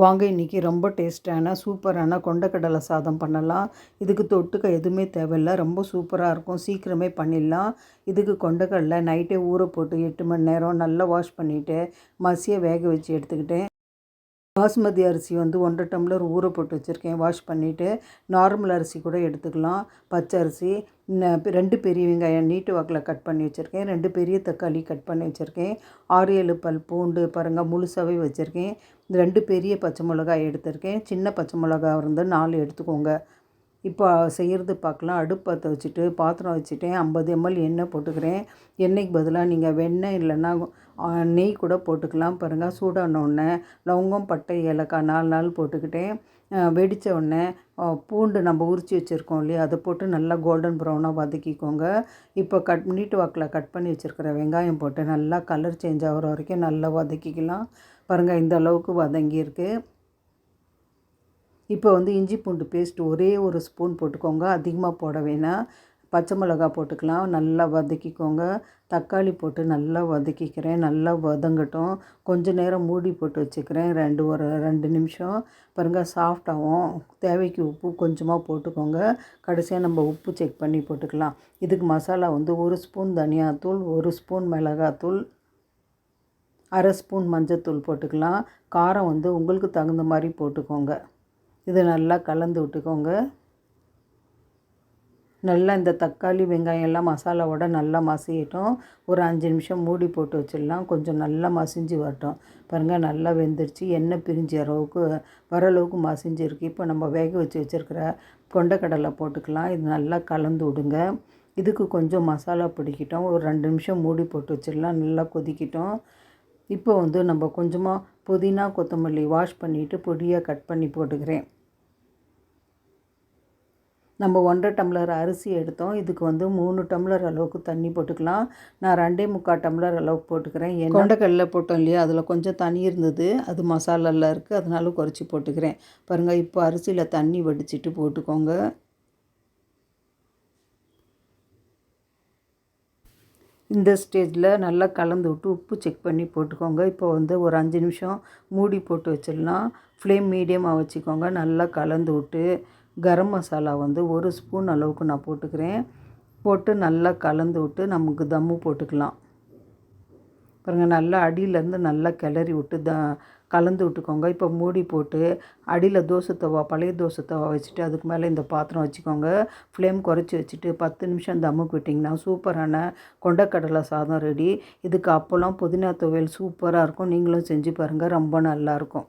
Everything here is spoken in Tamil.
வாங்க இன்றைக்கி ரொம்ப டேஸ்டான சூப்பரான கொண்டக்கடலை சாதம் பண்ணலாம். இதுக்கு தொட்டுக்க எதுவுமே தேவையில்ல. ரொம்ப சூப்பராக இருக்கும். சீக்கிரமே பண்ணிடலாம். இதுக்கு கொண்டக்கடலை நைட்டே ஊற போட்டு எட்டு மணி நேரம் நல்லா வாஷ் பண்ணிவிட்டு மசியை வேக வச்சு எடுத்துக்கிட்டேன். பாஸ்மதி அரிசி வந்து ஒன்றரை டம்ளர் ஊற போட்டு வச்சுருக்கேன். வாஷ் பண்ணிவிட்டு நார்மல் அரிசி கூட எடுத்துக்கலாம். பச்சை அரிசி ரெண்டு பெரிய வெங்காயம் நீட்டு வாக்கில் கட் பண்ணி வச்சுருக்கேன். ரெண்டு பெரிய தக்காளி கட் பண்ணி வச்சுருக்கேன். ஆறு ஏழு பல் பூண்டு பாருங்கள் முழுசாகவே வச்சுருக்கேன். ரெண்டு பெரிய பச்சை மிளகாய் எடுத்திருக்கேன். சின்ன பச்சை மிளகா இருந்து நாலு எடுத்துக்கோங்க. இப்போ செய்கிறது பார்க்கலாம். அடுப்பு பற்ற வச்சுட்டு பாத்திரம் வச்சுட்டேன். ஐம்பது எம்எல் எண்ணெய் போட்டுக்கிறேன். எண்ணெய்க்கு பதிலாக நீங்கள் வெண்ணெய் இல்லைன்னா நெய் கூட போட்டுக்கலாம். பாருங்கள் சூடானோடனே லவங்கம் பட்டை ஏலக்காய் நாலு நாள் போட்டுக்கிட்டேன். வெடித்த உடனே பூண்டு நம்ம உரித்து வச்சுருக்கோம் இல்லையா? அதை போட்டு நல்லா கோல்டன் ப்ரௌனாக வதக்கிக்கோங்க. இப்போ கட் நீட்டு வாக்கில் கட் பண்ணி வச்சுருக்கிற வெங்காயம் போட்டு நல்லா கலர் சேஞ்ச் ஆகிற வரைக்கும் நல்லா வதக்கிக்கலாம். பாருங்கள் இந்த அளவுக்கு வதங்கியிருக்கு. இப்போ வந்து இஞ்சி பூண்டு பேஸ்ட் ஒரே ஒரு ஸ்பூன் போட்டுக்கோங்க. அதிகமாக போட வேணாம் பச்சை மிளகா போட்டுக்கலாம். நல்லா வதக்கிக்கோங்க. தக்காளி போட்டு நல்லா வதக்கிக்கிறேன். நல்லா வதங்கட்டும். கொஞ்சம் நேரம் மூடி போட்டு வச்சுக்கிறேன். ரெண்டு ஒரு ரெண்டு நிமிஷம். பாருங்கள் சாஃப்டாகவும் தேவைக்கு உப்பு கொஞ்சமாக போட்டுக்கோங்க. கடைசியாக நம்ம உப்பு செக் பண்ணி போட்டுக்கலாம். இதுக்கு மசாலா வந்து ஒரு ஸ்பூன் தனியாத்தூள் ஒரு ஸ்பூன் மிளகாத்தூள் அரை ஸ்பூன் மஞ்சத்தூள் போட்டுக்கலாம். காரம் வந்து உங்களுக்கு தகுந்த மாதிரி போட்டுக்கோங்க. இது நல்லா கலந்து விட்டுக்கோங்க. நல்லா இந்த தக்காளி வெங்காயம் எல்லாம் மசாலாவோட நல்லா மசியட்டும். ஒரு அஞ்சு நிமிஷம் மூடி போட்டு வச்சிடலாம். கொஞ்சம் நல்லா மசிஞ்சு வரட்டும். பாருங்கள் நல்லா வெந்துருச்சு. எண்ணெய் பிரிஞ்சு அளவுக்கு வர அளவுக்கு மசிஞ்சிருக்கு. இப்போ நம்ம வேக வச்சு வச்சுருக்கிற கொண்டக்கடலை போட்டுக்கலாம். இது நல்லா கலந்து விடுங்க. இதுக்கு கொஞ்சம் மசாலா பிடிக்கிட்டோம். ஒரு ரெண்டு நிமிஷம் மூடி போட்டு வச்சிடலாம். நல்லா கொதிக்கிட்டோம். இப்போ வந்து நம்ம கொஞ்சமாக புதினா கொத்தமல்லி வாஷ் பண்ணிவிட்டு பொடியாக கட் பண்ணி போட்டுக்கிறேன். நம்ம ஒன்றரை டம்ளர் அரிசி எடுத்தோம். இதுக்கு வந்து மூணு டம்ளர் அளவுக்கு தண்ணி போட்டுக்கலாம். நான் ரெண்டே முக்கால் டம்ளர் அளவுக்கு போட்டுக்கிறேன். கொண்டக்கடல போட்டோம் இல்லையா? அதில் கொஞ்சம் தண்ணி இருந்தது. அது மசாலாவில் இருக்குது அதனால குறைச்சி போட்டுக்கிறேன். பாருங்கள் இப்போ அரிசியில் தண்ணி வடிச்சிட்டு போட்டுக்கோங்க. இந்த ஸ்டேஜில் நல்லா கலந்து விட்டு உப்பு செக் பண்ணி போட்டுக்கோங்க. இப்போ வந்து ஒரு அஞ்சு நிமிஷம் மூடி போட்டு வச்சிடலாம். ஃப்ளேம் மீடியமாக வச்சுக்கோங்க. நல்லா கலந்து விட்டு கரம் மசாலா வந்து ஒரு ஸ்பூன் அளவுக்கு நான் போட்டுக்கிறேன். போட்டு நல்லா கலந்து விட்டு நமக்கு தம்மு போட்டுக்கலாம். பாருங்கள் நல்லா அடியிலேருந்து நல்லா கிளறி விட்டு த கலந்து விட்டுக்கோங்க. இப்போ மூடி போட்டு அடியில் தோசை தவா பழைய தோசை தவா வச்சுட்டு அதுக்கு மேலே இந்த பாத்திரம் வச்சுக்கோங்க. ஃப்ளேம் குறைச்சி வச்சுட்டு பத்து நிமிஷம் தம்முக்கு விட்டிங்கன்னா சூப்பரான கொண்டக்கடலை சாதம் ரெடி. இதுக்கு அப்போல்லாம் புதினா துவையல் சூப்பராக இருக்கும். நீங்களும் செஞ்சு பாருங்கள் ரொம்ப நல்லாயிருக்கும்